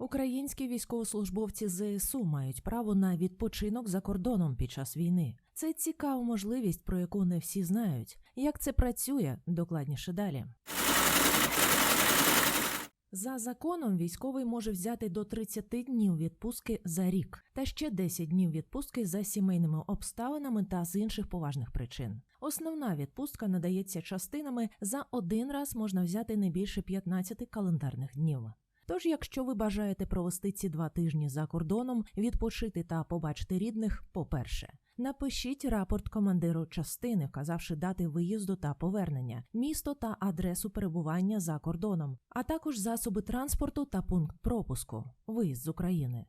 Українські військовослужбовці ЗСУ мають право на відпочинок за кордоном під час війни. Це цікава можливість, про яку не всі знають. Як це працює, докладніше далі. За законом військовий може взяти до 30 днів відпустки за рік та ще 10 днів відпустки за сімейними обставинами та з інших поважних причин. Основна відпустка надається частинами за один раз можна взяти не більше 15 календарних днів. Тож, якщо ви бажаєте провести ці два тижні за кордоном, відпочити та побачити рідних, по-перше, напишіть рапорт командиру частини, вказавши дати виїзду та повернення, місто та адресу перебування за кордоном, а також засоби транспорту та пункт пропуску, виїзд з України.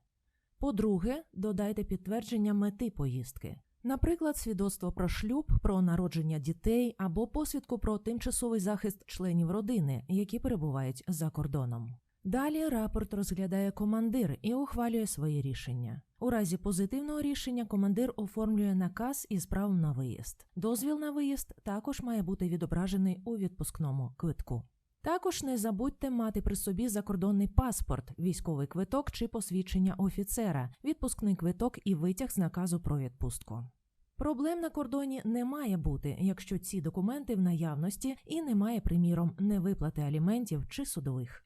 По-друге, додайте підтвердження мети поїздки. Наприклад, свідоцтво про шлюб, про народження дітей або посвідку про тимчасовий захист членів родини, які перебувають за кордоном. Далі рапорт розглядає командир і ухвалює свої рішення. У разі позитивного рішення командир оформлює наказ із правом на виїзд. Дозвіл на виїзд також має бути відображений у відпускному квитку. Також не забудьте мати при собі закордонний паспорт, військовий квиток чи посвідчення офіцера, відпускний квиток і витяг з наказу про відпустку. Проблем на кордоні не має бути, якщо ці документи в наявності і немає, приміром, невиплати аліментів чи судових